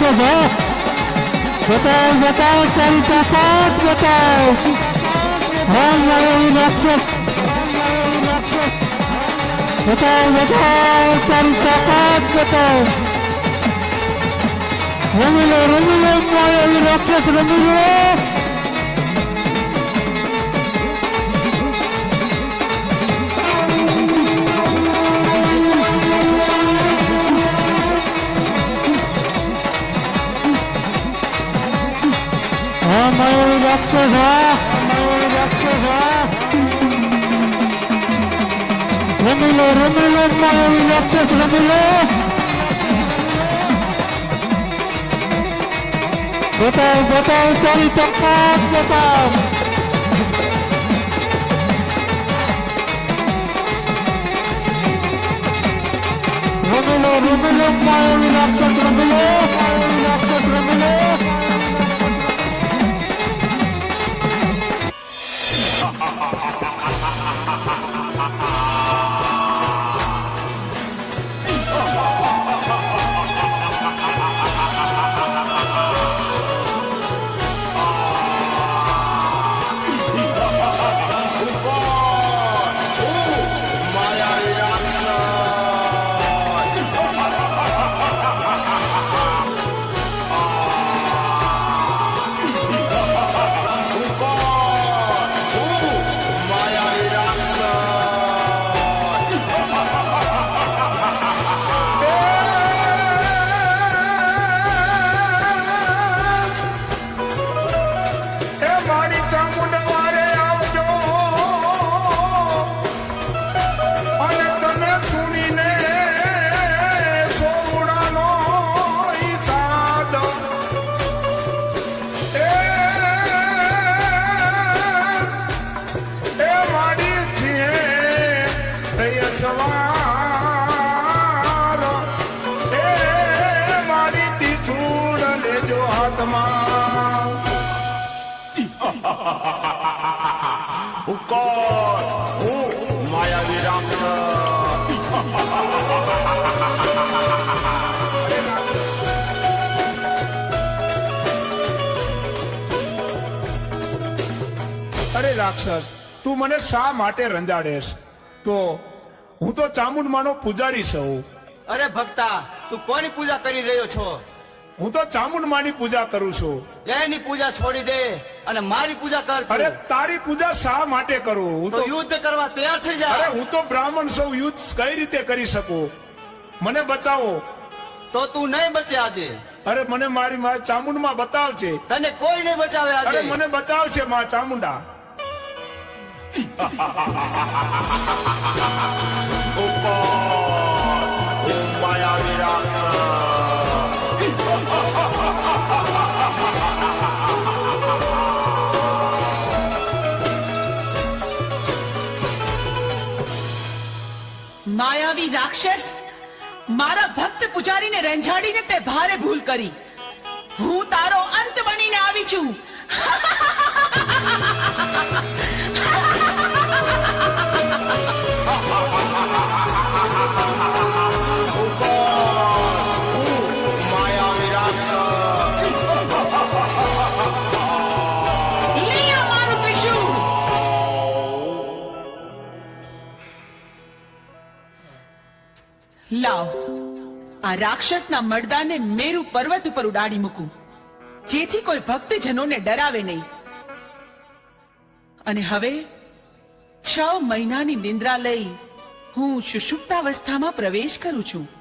રાક્ષસ હા બતાવ બતાવ તારી તાકાત બતાવ હા માયાવી રાક્ષસ બતાવ બતાવ તારી તાકાત બતાવ રમી લો રમી લો માયાવી રાક્ષસ રમી લો માયાવી રાક્ષસ હા માયાવી રાક્ષસ હા રમી લો રમી લો માયાવી રાક્ષસ રમી લો બતાવ બતાવ તારી તાકાત બતાવ રમી લો રમી લો માયાવી રાક્ષસ રમી લો માયાવી રાક્ષસ રમી લો હું કોણ હું માયાવી રાક્ષસ અરે રાક્ષસ તું મને શા માટે રંજાડેશ? તો હું તો ચામુંડમાનો પૂજારી છું. અરે ભક્તા તું કોની પૂજા કરી રહ્યો છો? હું તો ચામુંડમાની પૂજા કરું છું. એની પૂજા છોડી દે અને મારી પૂજા કર અરે તારી પૂજા શા માટે કરું? હું તો યુદ્ધ કરવા તૈયાર થઈ જા. અરે હું તો બ્રાહ્મણ સૌ યુદ્ધ કઈ રીતે કરી શકું? મને બચાવો. તો તું નહીં બચે આજે. અરે મને મારી મારી ચામુંડમાં બતાવશે તને કોઈ નહીં બચાવે અરે આજે મને બચાવશે માં ચામુંડા. માયાવી રાક્ષસ? મારા ભક્ત પુજારીને રેંઝાડીને તે ભારે ભૂલ કરી. હું તારો અંત બનીને આવી છું. લાવ. આ રાક્ષસના મરદાને મેરુ પર્વત ઉપર ઉડાડી મૂકું. જેથી કોઈ ભક્તજનોને ડરાવે નહીં. અને હવે છ મહિનાની નિંદ્રા લઈ હું સુષુપ્તાવસ્થામાં પ્રવેશ કરું છું.